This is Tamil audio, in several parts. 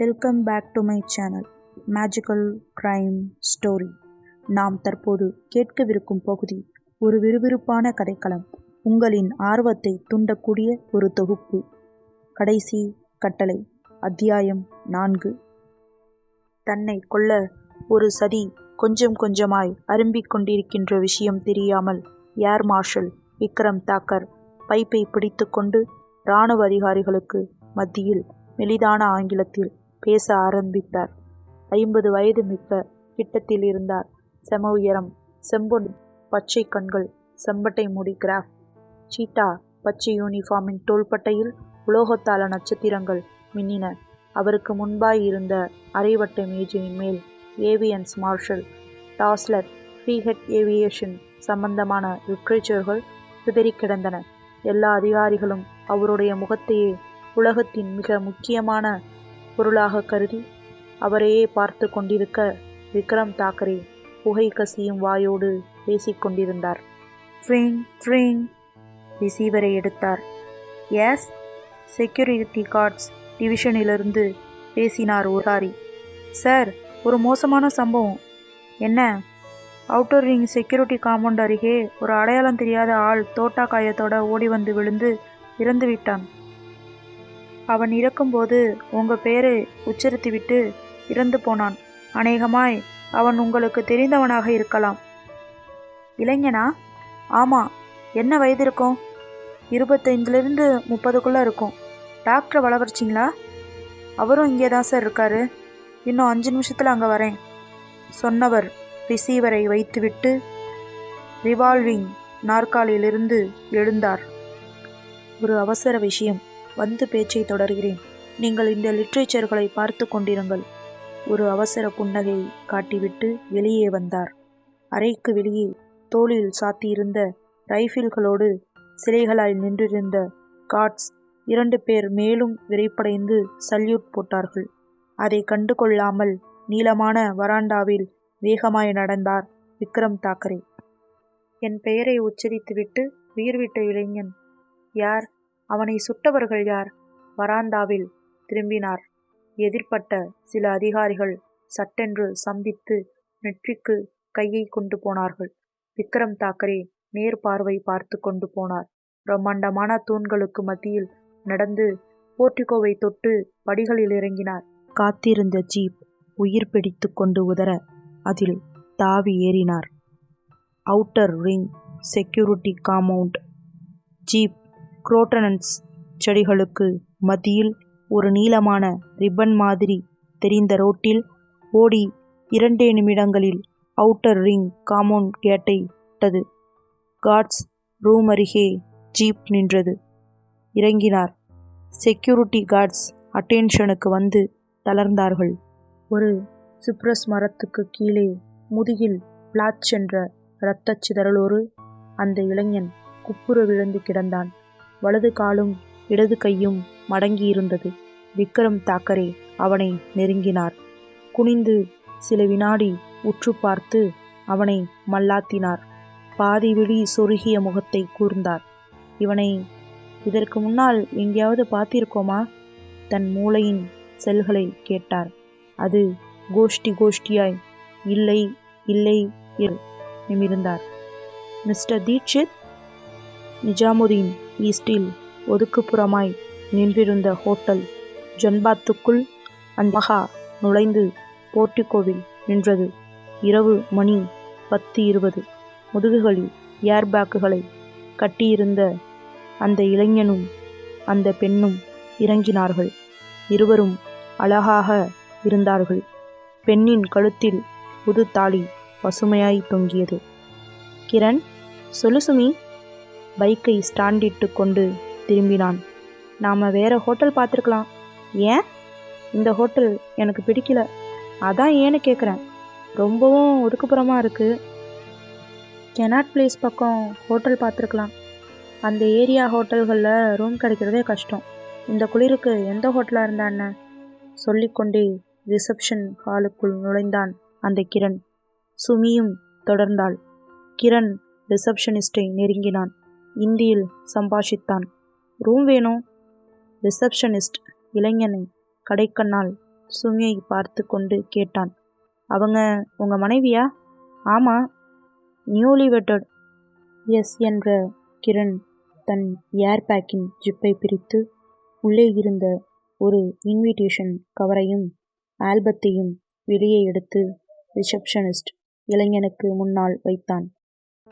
Welcome back to my channel magical crime story நாம் தற்போது கேட்கவிருக்கும் பகுதி ஒரு விறுவிறுப்பான கதைக்களம். உங்களின் ஆர்வத்தை தூண்டக்கூடிய ஒரு தொகுப்பு. கடைசி கட்டளை அத்தியாயம் நான்கு. தன்னை கொல்ல ஒரு சதி கொஞ்சம் கொஞ்சமாய் அரும்பிக் கொண்டிருக்கின்ற விஷயம் தெரியாமல் ஏர் மார்ஷல் விக்ரம் தாக்கர் பைப்பை பிடித்துக்கொண்டு இராணுவ அதிகாரிகளுக்கு மத்தியில் மெலிதான ஆங்கிலத்தில் பேச ஆரம்பித்தார். ஐம்பது வயது மிக்க கிட்டத்தில் இருந்தார். செம உயரம் செம்பொன் பச்சை கண்கள் செம்பட்டை முடி கிராஃப் சீட்டா பச்சை யூனிஃபார்மின் தோள்பட்டையில் உலோகத்தாள நட்சத்திரங்கள் மின்னின. அவருக்கு முன்பாய் இருந்த அரைவட்ட மேஜையின் மேல் ஏவியன்ஸ் மார்ஷல் டாஸ்லர் ஃப்ரீஹெட் ஏவியேஷன் சம்பந்தமான லிட்ரேச்சர்கள் சிதறி கிடந்தன. எல்லா அதிகாரிகளும் அவருடைய முகத்தையே உலகத்தின் மிக முக்கியமான பொருளாக கருதி அவரையே பார்த்து கொண்டிருக்க விக்ரம் தாக்கரே புகை கசியும் வாயோடு பேசிக்கொண்டிருந்தார் ட்ரிங் ட்ரிங் ரிசீவரை எடுத்தார். எஸ் செக்யூரிட்டி கார்ட்ஸ் டிவிஷனிலிருந்து பேசினார் உராரி சார் ஒரு மோசமான சம்பவம். என்ன? அவுட்டர் ரிங் செக்யூரிட்டி காம்பவுண்ட் அருகே ஒரு அடையாளம் தெரியாத ஆள் தோட்டா காயத்தோட ஓடி வந்து விழுந்து இறந்து விட்டான் அவன் இறக்கும்போது உங்கள் பேரை உச்சரித்துவிட்டு இறந்து போனான். அநேகமாய் அவன் உங்களுக்கு தெரிந்தவனாக இருக்கலாம். இளைஞனா? ஆமாம் என்ன வயது இருக்கும்? இருபத்தைந்துலேருந்து முப்பதுக்குள்ளே இருக்கும். டாக்டரை வளவரிச்சிங்களா? அவரும் இங்கே தான் சார் இருக்காரு. இன்னும் அஞ்சு நிமிஷத்தில் அங்கே வரேன். சொன்னவர் ரிசீவரை வைத்துவிட்டு ரிவால்விங் நாற்காலியிலிருந்து எழுந்தார். ஒரு அவசர விஷயம். வந்து பேச்சை தொடர்கிறேன். நீங்கள் இந்த லிட்ரேச்சர்களை பார்த்து கொண்டிருங்கள். ஒரு அவசர புன்னகை காட்டிவிட்டு வெளியே வந்தார். அறைக்கு வெளியே தோளில் சாத்தியிருந்த ரைஃபில்களோடு சிலைகளாய் நின்றிருந்த காட்ஸ் இரண்டு பேர் மேலும் விரைப்படைந்து சல்யூட் போட்டார்கள். அதை கண்டு கொள்ளாமல் நீளமான வராண்டாவில் வேகமாய் நடந்தார் விக்ரம் தாக்கரே. என் பெயரை உச்சரித்துவிட்டு உயிர்விட்ட இளைஞன். யார்? அவனை சுட்டவர்கள் யார்? வராந்தாவில் திரும்பினார். எதிர்ப்பட்ட சில அதிகாரிகள் சட்டென்று சம்பித்து நெற்றிக்கு கையை கொண்டு போனார்கள். விக்ரம் தாக்கரே நேர் பார்வை பார்த்து கொண்டு போனார். பிரம்மாண்டமான தூண்களுக்கு மத்தியில் நடந்து போர்டிகோவை தொட்டு படிகளில் இறங்கினார். காத்திருந்த ஜீப் உயிர் பிடித்து கொண்டு உதற அதில் தாவி ஏறினார். Outer ring security compound jeep crotons செடிகளுக்கு மத்தியில் ஒரு நீளமான ரிப்பன் மாதிரி தெரிந்த ரோட்டில் ஓடி இரண்டே நிமிடங்களில் அவுட்டர் ரிங் காம்பவுண்ட் கேட்டை விட்டது காட்ஸ் ரூம் அருகே ஜீப் நின்றது. இறங்கினார். செக்யூரிட்டி கார்ட்ஸ் அட்டென்ஷனுக்கு வந்து தளர்ந்தார்கள். ஒரு சிப்ரஸ் மரத்துக்கு கீழே முதுகில் பிளாச் என்ற இரத்தச் சிதறலோடு அந்த இளைஞன் குப்புற விழுந்து கிடந்தான். வலது காலும் இடது கையும் மடங்கியிருந்தது. விக்ரம் தாக்கரே அவனை நெருங்கினார். குனிந்து சில வினாடி உற்று பார்த்து அவனை மல்லாத்தினார். பாதி விழி சொருகிய முகத்தை கூர்ந்தார். இவனை இதற்கு முன்னால் எங்கேயாவது பார்த்திருக்கோமா? தன் மூளையின் செல்களை கேட்டார். அது கோஷ்டி கோஷ்டியாய் இல்லை இல்லை நிமிர்ந்தார். மிஸ்டர் தீட்சித் நிஜாமுதீன் ஈஸ்டில் ஒதுக்குப்புறமாய் நின்றிருந்த ஹோட்டல் ஜன்பாத்துக்குள் அன்பகா நுழைந்து போர்ட்டிகோவில் நின்றது. இரவு மணி பத்து இருபது முதுகுகளில் ஏர்பேக்குகளை கட்டியிருந்த அந்த இளைஞனும் அந்த பெண்ணும் இறங்கினார்கள். இருவரும் அழகாக இருந்தார்கள். பெண்ணின் கழுத்தில் புது தாலி பசுமையாய் தொங்கியது. கிரண் சொல்லு சுமி. பைக்கை ஸ்டாண்டிட்டு கொண்டு திரும்பினான். நாம் வேறு ஹோட்டல் பார்த்துருக்கலாம். ஏன்? இந்த ஹோட்டல் எனக்கு பிடிக்கல. அதான் ஏன்னு கேட்குறேன் ரொம்பவும் ஒதுக்குப்புறமாக இருக்குது கெனாட் பிளேஸ் பக்கம் ஹோட்டல் பார்த்துருக்கலாம். அந்த ஏரியா ஹோட்டல்களில் ரூம் கிடைக்கிறதே கஷ்டம். இந்த குளிருக்கு எந்த ஹோட்டலாக இருந்தா என்ன? சொல்லிக்கொண்டே ரிசப்ஷன் ஹாலுக்குள் நுழைந்தான் அந்த கிரண். சுமியும் தொடர்ந்தாள். கிரண் ரிசப்ஷனிஸ்டை நெருங்கினான். இந்தியில் சம்பாஷித்தான். ரூம் வேணும் ரிசப்ஷனிஸ்ட் இளைஞனை கடைக்கண்ணால் சுமியை பார்த்து கொண்டு கேட்டான். அவங்க உங்கள் மனைவியா? ஆமாம் நியூலி வெட்டட் எஸ் என்ற கிரண் தன் ஏர்பேக்கின் ஜிப்பை பிரித்து உள்ளே இருந்த ஒரு இன்விடேஷன் கவரையும் ஆல்பத்தையும் வெளியே எடுத்து ரிசப்ஷனிஸ்ட் இளைஞனுக்கு முன்னால் வைத்தான்.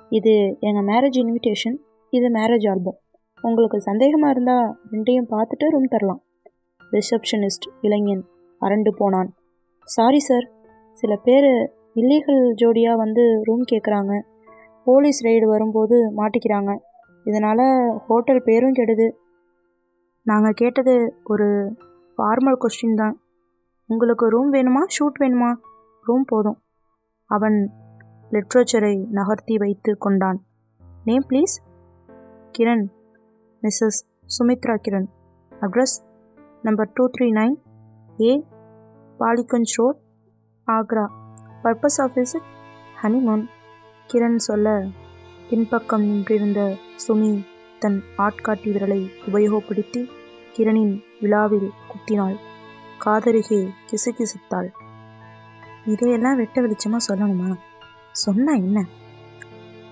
இது எங்கள் மேரேஜ் இன்விடேஷன்? இது மேரேஜ் ஆல்பம் உங்களுக்கு சந்தேகமாக இருந்தால் ரெண்டையும் பார்த்துட்டு ரூம் தரலாம். ரிசப்ஷனிஸ்ட் இளைஞன் அரண்டு போனான். சாரி சார் சில பேர் இல்லீகல் ஜோடியாக வந்து ரூம் கேட்குறாங்க போலீஸ் ரெய்டு வரும்போது மாட்டிக்கிறாங்க. இதனால் ஹோட்டல் பேரும் கெடுது. நாங்கள் கேட்டது ஒரு ஃபார்மல் கொஸ்டின் தான். உங்களுக்கு ரூம் வேணுமா? ஷூட் வேணுமா? ரூம் போதும். அவன் லிட்ரேச்சரை நகர்த்தி வைத்து கொண்டான். Name please Kiran Mrs Sumitra Kiran address number two three nine A Ballygunge road Agra. Purpose of visit honeymoon. Kiran சொல்ல பின்பக்கம் நின்றிருந்த சுமி தன் ஆட்காட்டி விரலை உபயோகப்படுத்தி கிரணின் விழாவில் குத்தினாள். காதருகே கிசுகிசுத்தாள். இதையெல்லாம் வெட்ட வெளிச்சமாக சொல்லணுமா? சொன்னா என்ன?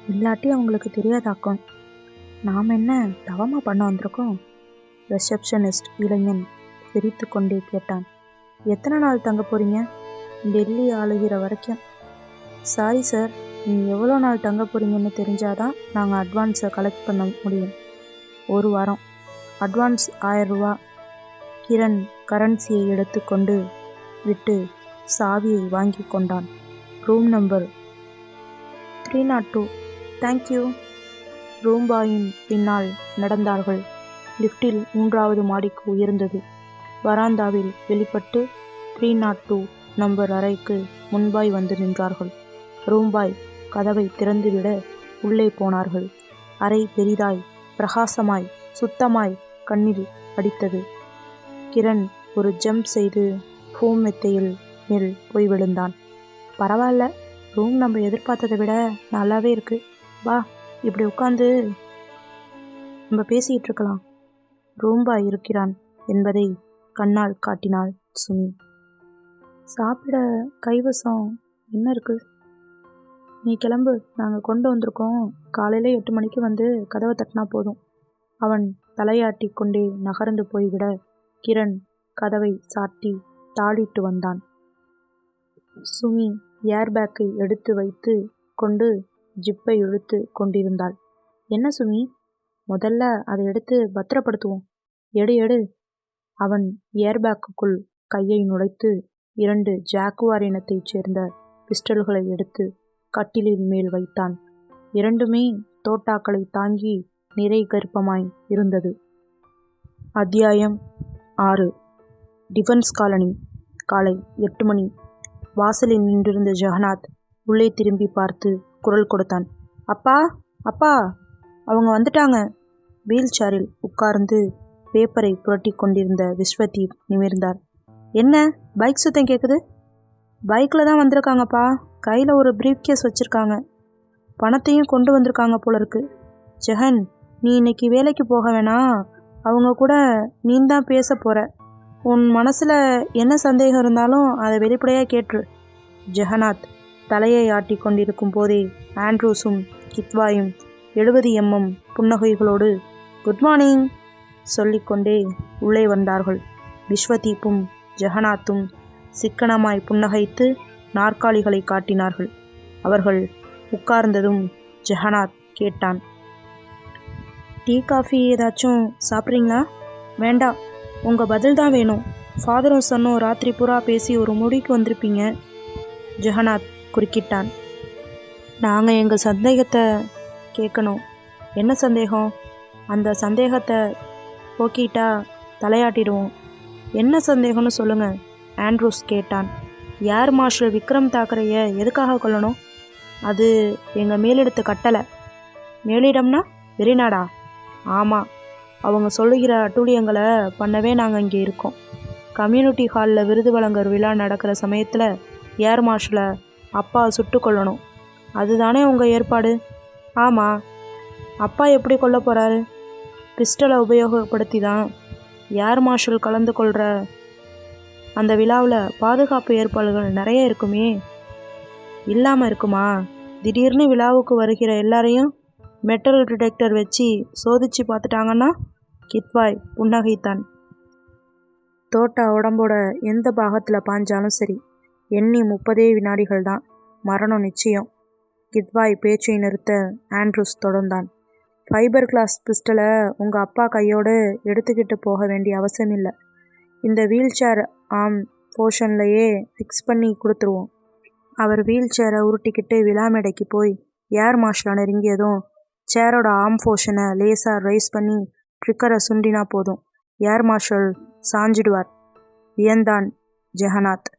இல்லாட்டி அவங்களுக்கு தெரியாதாக்கும். நாம் என்ன தவமாக பண்ண வந்திருக்கோம்? ரிசப்ஷனிஸ்ட் இளைஞன் சிரித்து கொண்டே கேட்டான். எத்தனை நாள் தங்க போகிறீங்க டெல்லி ஆளுகிற வரைக்கும். சாரி சார் நீங்கள் எவ்வளோ நாள் தங்க போகிறீங்கன்னு தெரிஞ்சாதான் நாங்கள் அட்வான்ஸை கலெக்ட் பண்ண முடியும். ஒரு வாரம். அட்வான்ஸ் ஆயரூவா கிரண் கரன்சியை எடுத்துக்கொண்டு விட்டு சாவியை வாங்கி கொண்டான். Room number three not two thank you ரூம்பாயின் பின்னால் நடந்தார்கள். லிஃப்டில் மூன்றாவது மாடிக்கு உயர்ந்தது. வராந்தாவில் வெளிப்பட்டு த்ரீ நாட் டூ நம்பர் அறைக்கு முன்பாய் வந்து நின்றார்கள். ரூம்பாய் கதவை திறந்துவிட உள்ளே போனார்கள். அறை பெரிதாய் பிரகாசமாய் சுத்தமாய் கண்ணில் அடித்தது. கிரண் ஒரு ஜம்ப் செய்து ஃபோம் மெத்தையில் மேல் போய் விழுந்தான். பரவாயில்ல ரூம் நம்ம எதிர்பார்த்ததை விட நல்லாவே இருக்கு. வா இப்படி உட்காந்து நம்ம பேசிக்கிட்டு இருக்கலாம். ரோம்பா இருக்கிறான் என்பதை கண்ணால் காட்டினாள் சுமி சாப்பிட கைவசம் என்ன இருக்கு? நீ கிளம்பு நாங்கள் கொண்டு வந்திருக்கோம். காலையில் எட்டு மணிக்கு வந்து கதவை தட்டினா போதும். அவன் தலையாட்டி கொண்டே நகர்ந்து போய்விட கிரண் கதவை சாட்டி தாளிட்டு வந்தான். சுமி ஏர்பேக்கை எடுத்து வைத்து கொண்டு ஜிப்பை இழுத்து கொண்டிருந்தாள். என்ன சுமி? முதல்ல அதை எடுத்து பத்திரப்படுத்துவோம். எடு எடு. அவன் ஏர்பேக்குக்குள் கையை நுழைத்து இரண்டு ஜாக்குவார் இனத்தைச் சேர்ந்த பிஸ்டல்களை எடுத்து கட்டிலின் மேல் வைத்தான். இரண்டுமே தோட்டாக்களை தாங்கி நிறை கர்ப்பமாய் இருந்தது. அத்தியாயம் ஆறு. Defence colony. காலை எட்டு மணி. வாசலில் நின்றிருந்த ஜெகநாத் உள்ளே திரும்பி பார்த்து குரல் கொடுத்தான். அப்பா அப்பா. அவங்க வந்துட்டாங்க. வீல் சேரில் உட்கார்ந்து பேப்பரை புரட்டி கொண்டிருந்த விஸ்வதீப் நிமிர்ந்தார். என்ன? பைக் சுத்தம் கேட்குது பைக்கில் தான் வந்திருக்காங்கப்பா. கையில் ஒரு ப்ரீஃப் கேஸ் வச்சுருக்காங்க. பணத்தையும் கொண்டு வந்திருக்காங்க போல இருக்கு ஜெகன் நீ இன்னைக்கு வேலைக்கு போக வேணாம் அவங்க கூட நீ தான் பேச போகிற உன் மனசில் என்ன சந்தேகம் இருந்தாலும் அதை வெளிப்படையாக கேட்டுரு. ஜெகநாத் தலையை ஆட்டி கொண்டிருக்கும் போதே ஆண்ட்ரூஸும் கித்வாயும் எழுபது எம்எம் புன்னகைகளோடு குட் மார்னிங் சொல்லிக்கொண்டே உள்ளே வந்தார்கள். விஸ்வதீப்பும் ஜெகநாத்தும் சிக்கனமாய் புன்னகைத்து நாற்காலிகளை காட்டினார்கள். அவர்கள் உட்கார்ந்ததும் ஜெகநாத் கேட்டான் டீ காஃபி ஏதாச்சும் சாப்பிட்றீங்களா? வேண்டாம் உங்கள் பதில் தான் வேணும். ஃபாதரும் சொன்னோம் ராத்திரி புறா பேசி ஒரு முடிக்கு வந்திருப்பீங்க. ஜெகநாத் குறுக்கிட்டான். நாங்கள் எங்கள் சந்தேகத்தை கேட்கணும் என்ன சந்தேகம்? அந்த சந்தேகத்தை போக்கிட்டா தலையாட்டிடுவோம். என்ன சந்தேகம்னு சொல்லுங்கள் ஆண்ட்ரூஸ் கேட்டான். ஏர் மார்ஷல் விக்ரம் தாக்கரைய எதுக்காக கொள்ளணும் அது எங்கள் மேலிடத்து கட்டளை. மேலிடம்னா வெளிநாடா? ஆமாம் அவங்க சொல்லுகிற அட்டூழியங்களை பண்ணவே நாங்கள் இங்கே இருக்கோம். கம்யூனிட்டி ஹாலில் விருது வழங்குற விழா நடக்கிற சமயத்தில் ஏர் மார்ஷலை அப்பா சுட்டு கொல்லணும். அதுதானே உங்கள் ஏற்பாடு? ஆமாம் அப்பா எப்படி கொல்ல போகிறாரு பிஸ்டலை உபயோகப்படுத்தி தான் ஏர் மார்ஷல் கலந்து கொள்கிற அந்த விழாவில் பாதுகாப்பு ஏற்பாடுகள் நிறைய இருக்குமே. இல்லாமல் இருக்குமா? திடீர்னு விழாவுக்கு வருகிற எல்லாரையும் மெட்டல் டிடெக்டர் வச்சு சோதிச்சு பார்த்துட்டாங்கன்னா கித்வாய் புன்னகைத்தான். தோட்டா உடம்போட எந்த பாகத்தில் பாஞ்சாலும் சரி. எண்ணி முப்பதே வினாடிகள் தான் மரணம் நிச்சயம். கித்வாய் பேச்சை நிறுத்த ஆண்ட்ரூஸ் தொடர்ந்தான். ஃபைபர் கிளாஸ் பிஸ்டலை உங்கள் அப்பா கையோடு எடுத்துக்கிட்டு போக வேண்டிய அவசியம் இல்லை இந்த வீல் சேர் ஆம் போர்ஷன்லையே ஃபிக்ஸ் பண்ணி கொடுத்துருவோம். அவர் வீல் சேரை உருட்டிக்கிட்டு விழா மேடைக்கு போய் ஏர் மார்ஷலை நெருங்கியதும் சேரோட ஆம் போர்ஷனை லேசாக ரைஸ் பண்ணி ட்ரிக்கரை சுண்டினா போதும். ஏர் மார்ஷல் சாஞ்சிடுவார். வியந்தான் ஜெகநாத்.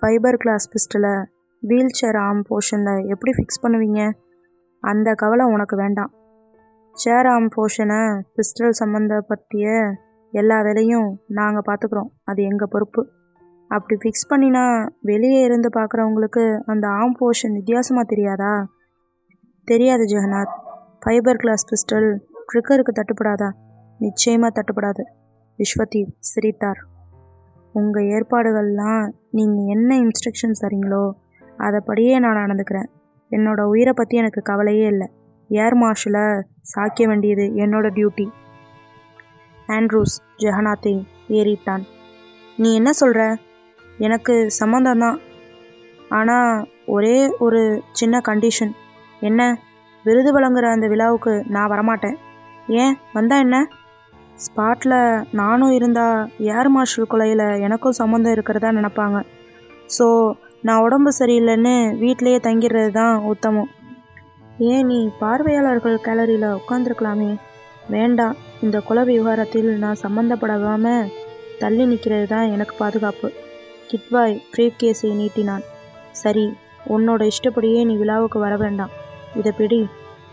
ஃபைபர் கிளாஸ் பிஸ்டலை வீல் சேர் ஆம் போர்ஷனில் எப்படி ஃபிக்ஸ் பண்ணுவீங்க? அந்த கவலை உனக்கு வேண்டாம். சேர் ஆம் போர்ஷனை பிஸ்டல் சம்மந்தப்பட்டிய எல்லா வேலையும் நாங்கள் பார்த்துக்குறோம் அது எங்கள் பொறுப்பு? அப்படி ஃபிக்ஸ் பண்ணினா வெளியே இருந்து பார்க்குறவங்களுக்கு அந்த ஆம் போர்ஷன் வித்தியாசமாக தெரியாதா? தெரியாது ஜெகநாத். ஃபைபர் கிளாஸ் பிஸ்டல் ட்ரிக்கருக்கு தட்டுப்படாதா? நிச்சயமாக தட்டுப்படாது. விஸ்வதீப் சிரித்தார். உங்கள் ஏற்பாடுகள்லாம் நீங்கள் என்ன இன்ஸ்ட்ரக்ஷன்ஸ் தரீங்களோ அதைப்படியே நான் நடந்துக்கிறேன். என்னோட உயிரை பற்றி எனக்கு கவலையே இல்லை. ஏர் மார்ஷலை சாய்க்க வேண்டியது என்னோட டியூட்டி ஆண்ட்ரூஸ் ஜெகநாத்தை ஏறிட்டான். நீ என்ன சொல்கிற எனக்கு சம்மந்தம்தான் ஆனால் ஒரே ஒரு சின்ன கண்டிஷன் என்ன? விருது வழங்குற அந்த விழாவுக்கு நான் வரமாட்டேன். ஏன்? வந்தா என்ன? ஸ்பாட்டில் நானும் இருந்தால் ஏர் மார்ஷல் கொலையில் எனக்கும் சம்மந்தம் இருக்கிறதா நினப்பாங்க. ஸோ நான் உடம்பு சரியில்லைன்னு வீட்டிலையே தங்கிடுறது தான் உத்தமம். ஏன் நீ பார்வையாளர்கள் கேலரியில் உட்காந்துருக்கலாமே வேண்டாம் இந்த குல விவகாரத்தில் நான் சம்மந்தப்படாமல் தள்ளி நிற்கிறது தான் எனக்கு பாதுகாப்பு. கிட்வாய் ப்ரீஃப் கேஸை நீட்டினான். சரி உன்னோட இஷ்டப்படியே நீ விழாவுக்கு வர வேண்டாம். இதை பிடி.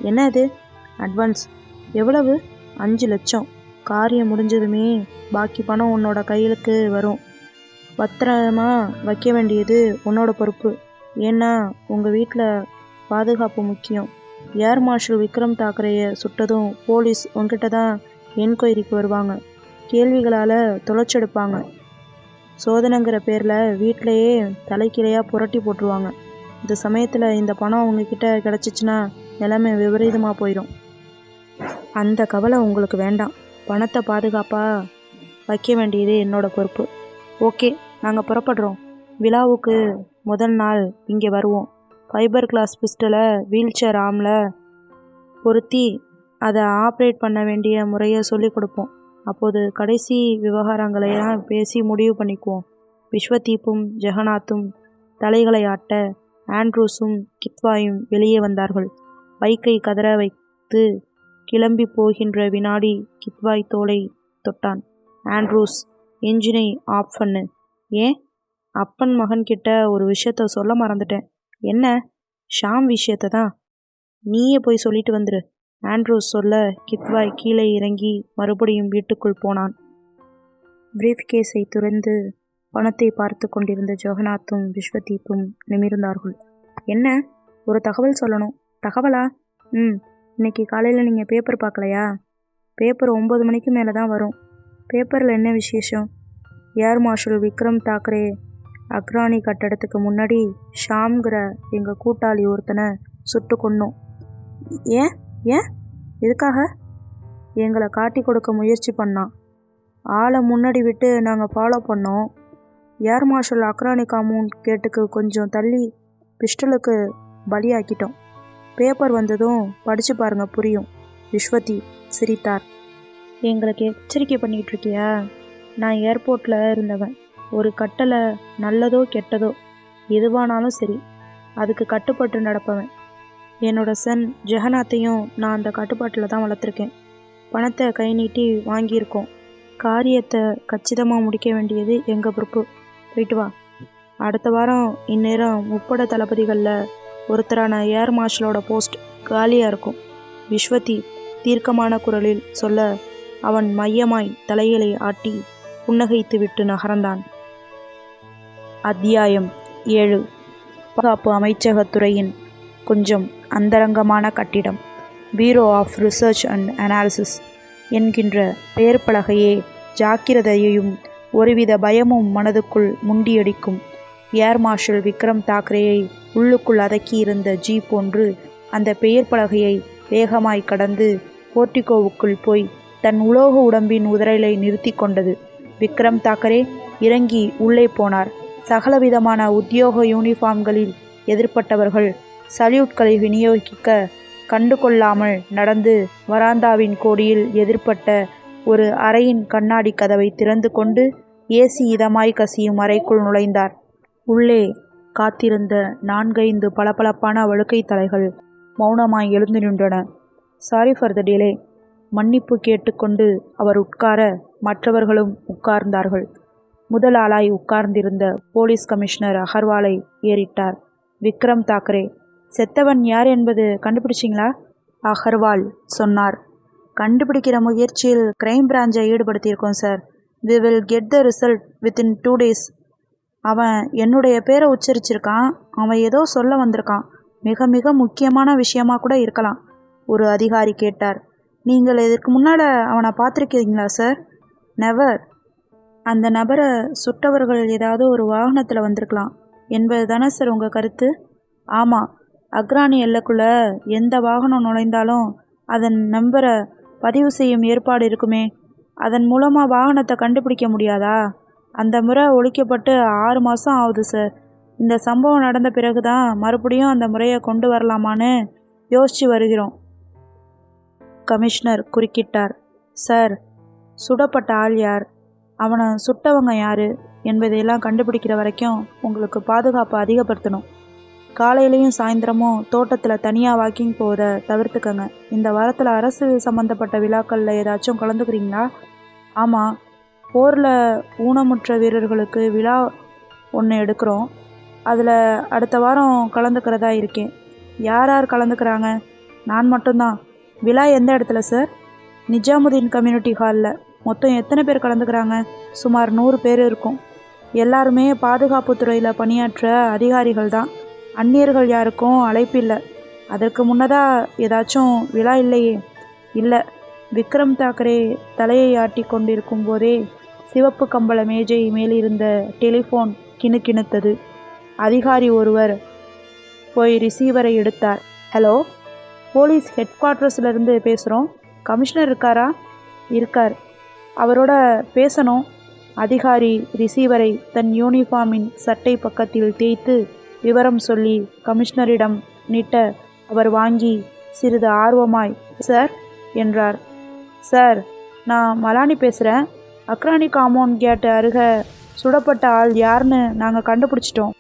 என்ன இது அட்வான்ஸ். எவ்வளவு? அஞ்சு லட்சம். காரியம் முடிஞ்சதுமே பாக்கி பணம் உன்னோட கையிலுக்கு வரும். பத்திரமா வைக்க வேண்டியது உன்னோட பொறுப்பு. ஏன்னா உங்கள் வீட்டில் பாதுகாப்பு முக்கியம். ஏர் மார்ஷல் விக்ரம் தாக்கரேயை சுட்டதும் போலீஸ் உங்ககிட்ட தான் என்கொயரிக்கு வருவாங்க. கேள்விகளால் தொலைச்செடுப்பாங்க. சோதனைங்கிற பேரில் வீட்டிலையே தலைக்கீழையாக புரட்டி போட்டுருவாங்க. இந்த சமயத்தில் இந்த பணம் உங்ககிட்ட கிடச்சிச்சின்னா நிலைமை விபரீதமாக போயிடும் அந்த கவலை உங்களுக்கு வேண்டாம். பணத்தை பாதுகாப்பாக வைக்க வேண்டியது என்னோட பொறுப்பு. ஓகே நாங்கள் புறப்படுறோம். விழாவுக்கு முதல் நாள் இங்கே வருவோம். ஃபைபர் கிளாஸ் பிஸ்டலை வீல் சேர் ஆமில் பொருத்தி அதை ஆப்ரேட் பண்ண வேண்டிய முறையை சொல்லிக் கொடுப்போம். அப்போது கடைசி விவகாரங்களையெல்லாம் பேசி முடிவு பண்ணிக்குவோம். விஸ்வதீப்பும் ஜெகநாத்தும் தலைகளை ஆட்ட ஆண்ட்ரூஸும் கித்வாயும் வெளியே வந்தார்கள். பைக்கை கதற வைத்து கிளம்பி போகின்ற வினாடி கித்வாய் தோலை தொட்டான். ஆண்ட்ரூஸ் என்ஜினை ஆஃப் பண்ணு. ஏன்? அப்பன் மகன்கிட்ட ஒரு விஷயத்த சொல்ல மறந்துட்டேன். என்ன? ஷாம் விஷயத்தை தான் நீயே போய் சொல்லிட்டு வந்துரு. ஆண்ட்ரூஸ் சொல்ல கித்வாய் கீழே இறங்கி மறுபடியும் வீட்டுக்குள் போனான். பிரீஃப் கேஸை துறந்து பணத்தை பார்த்து கொண்டிருந்த ஜெகநாத்தும் விஸ்வதீப்பும் நிமிர்ந்தார்கள். என்ன? ஒரு தகவல் சொல்லணும். தகவலா? ம். இன்னைக்கு காலையில் நீங்கள் பேப்பர் பார்க்கலையா? பேப்பர் ஒம்பது மணிக்கு மேலே தான் வரும். பேப்பரில் என்ன விசேஷம்? ஏர் மார்ஷல் விக்ரம் தாக்கரே அக்ரானி கட்டடத்துக்கு முன்னாடி ஷாம்ங்கிற எங்கள் கூட்டாளி ஒருத்தனை சுட்டு கொன்னோம். ஏன்? ஏன்? எதுக்காக? எங்களை காட்டி கொடுக்க முயற்சி பண்ணான். ஆளை முன்னாடி விட்டு நாங்கள் ஃபாலோ பண்ணோம். ஏர் மார்ஷல் அக்ரானி காமூன் கேட்டுக்கு கொஞ்சம் தள்ளி பிஸ்டலுக்கு பலியாக்கிட்டோம். பேப்பர் வந்ததும் படித்து பாருங்க புரியும். விஸ்வதி சிரித்தார். எங்களுக்கு எச்சரிக்கை பண்ணிகிட்டு இருக்கியா? நான் ஏர்போர்ட்டில் இருந்தவன். ஒரு கட்டளை நல்லதோ கெட்டதோ எதுவானாலும் சரி அதுக்கு கட்டுப்பட்டு நடப்பவன். என்னோட சன் ஜெகநாத்தையும் நான் அந்த கட்டுப்பாட்டில் தான் வளர்த்துருக்கேன். பணத்தை கை நீட்டி வாங்கியிருக்கோம். காரியத்தை கச்சிதமாக முடிக்க வேண்டியது எங்கள் பொறுப்பு. போயிட்டு வா. அடுத்த வாரம் இந்நேரம் முப்பட தளபதிகளில் ஒருத்தரான ஏர் மார்ஷலோட போஸ்ட் காலியாக இருக்கும். விஸ்வதி தீர்க்கமான குரலில் சொல்ல அவன் மையமாய் தலைகளை ஆட்டி புன்னகைத்து விட்டு நகர்ந்தான். அத்தியாயம் ஏழு. பாதுகாப்பு அமைச்சகத்துறையின் கொஞ்சம் அந்தரங்கமான கட்டிடம் bureau of research and analysis என்கின்ற பெயர் பலகையே ஜாக்கிரதையையும் ஒருவித பயமும் மனதுக்குள் முண்டியடிக்கும் ஏர் மார்ஷல் விக்ரம் தாக்கரேயை உள்ளுக்குள் அடக்கியிருந்த ஜீப் ஒன்று அந்த பெயர் பலகையை வேகமாய் கடந்து போர்டிகோவுக்குள் போய் தன் உலோக உடம்பின் உதறலை நிறுத்தி கொண்டது. விக்ரம் தாக்கரே இறங்கி உள்ளே போனார். சகலவிதமான உத்தியோக யூனிஃபார்ம்களில் எதிர்ப்பட்டவர்கள் சல்யூட்களை விநியோகிக்க கண்டு கொள்ளாமல் நடந்து வராந்தாவின் கோடியில் எதிர்ப்பட்ட ஒரு அறையின் கண்ணாடி கதவை திறந்து கொண்டு ஏசி இதமாய் கசியும் அறைக்குள் நுழைந்தார். உள்ளே காத்திருந்த நான்கைந்து பளபளப்பான வழுக்கை தலைகள் மௌனமாய் எழுந்து நின்றன. சாரி ஃபார் த டிலே மன்னிப்பு கேட்டுக்கொண்டு அவர் உட்கார மற்றவர்களும் உட்கார்ந்தார்கள். முதல் ஆளாய் உட்கார்ந்திருந்த போலீஸ் கமிஷனர் அகர்வாலை ஏறிட்டார். விக்ரம் தாக்கரே செத்தவன் யார் என்பது கண்டுபிடிச்சிங்களா? அகர்வால் சொன்னார். கண்டுபிடிக்கிற முயற்சியில் கிரைம் பிரான்ச்சை ஈடுபடுத்தியிருக்கோம் sir we will get the result within two days அவன் என்னுடைய பேரை உச்சரிச்சிருக்கான். அவன் ஏதோ சொல்ல வந்திருக்கான். மிக மிக முக்கியமான விஷயமா கூட இருக்கலாம். ஒரு அதிகாரி கேட்டார். நீங்கள் இதற்கு முன்னால் அவனை பார்த்துருக்கீங்களா சார் நெவர் அந்த நபரை சுட்டவர்கள் ஏதாவது ஒரு வாகனத்தில் வந்திருக்கலாம். என்பது தானே சார் உங்கள் கருத்து? ஆமாம் அக்ரானி எல்லைக்குள்ளே எந்த வாகனம் நுழைந்தாலும் அதன் நம்பரை பதிவு செய்யும் ஏற்பாடு இருக்குமே. அதன் மூலமாக வாகனத்தை கண்டுபிடிக்க முடியாதா? அந்த முறை ஒழிக்கப்பட்டு ஆறு மாதம் ஆகுது சார். இந்த சம்பவம் நடந்த பிறகு தான் மறுபடியும் அந்த முறையை கொண்டு வரலாமான்னு யோசித்து வருகிறோம். கமிஷனர் குறுக்கிட்டார். சார் சுடப்பட்ட ஆள் யார்? அவனை சுட்டவங்க யார்? என்பதையெல்லாம் கண்டுபிடிக்கிற வரைக்கும் உங்களுக்கு பாதுகாப்பை அதிகப்படுத்தணும். காலையிலையும் சாயந்தரமும் தோட்டத்தில் தனியாக வாக்கிங் போகிறத தவிர்த்துக்கங்க. இந்த வாரத்தில் அரசு சம்மந்தப்பட்ட விழாக்களில் ஏதாச்சும் கலந்துக்கிறீங்களா? ஆமாம் போரில் ஊனமுற்ற வீரர்களுக்கு விழா ஒன்று எடுக்கிறோம். அதில் அடுத்த வாரம் கலந்துக்கிறதா இருக்கேன். யார் யார் கலந்துக்கிறாங்க? நான் மட்டும்தான். விழா எந்த இடத்துல சார் நிஜாமுதீன் கம்யூனிட்டி ஹாலில் மொத்தம் எத்தனை பேர் கலந்துக்கிறாங்க? சுமார் நூறு பேர் இருக்கும். எல்லாருமே பாதுகாப்பு துறையில் பணியாற்ற அதிகாரிகள் தான். அந்நியர்கள் யாருக்கும் அழைப்பு இல்லை. அதற்கு முன்னதாக ஏதாச்சும் விழா இல்லையே? இல்லை. விக்ரம் தாக்கரே தலையை ஆட்டி கொண்டிருக்கும் போதே சிவப்பு கம்பள மேஜை மேலிருந்த டெலிஃபோன் கிணுக்கிணுத்தது. அதிகாரி ஒருவர் போய் ரிசீவரை எடுத்தார். ஹலோ போலீஸ் ஹெட் குவார்ட்டர்ஸ்லேருந்து பேசுகிறோம் கமிஷனர் இருக்காரா? இருக்கார். அவரோட பேசணும். அதிகாரி ரிசீவரை தன் யூனிஃபார்மின் சட்டை பக்கத்தில் தேய்த்து விவரம் சொல்லி கமிஷனரிடம் நீட்ட அவர் வாங்கி சிறிது ஆர்வமாய் சார் என்றார். சார் நான் மலானி பேசுகிறேன் அக்ரானி காம்பவுண்ட் கேட்டு அருக சுடப்பட்ட ஆள் யாருன்னு நாங்கள் கண்டுபிடிச்சிட்டோம்.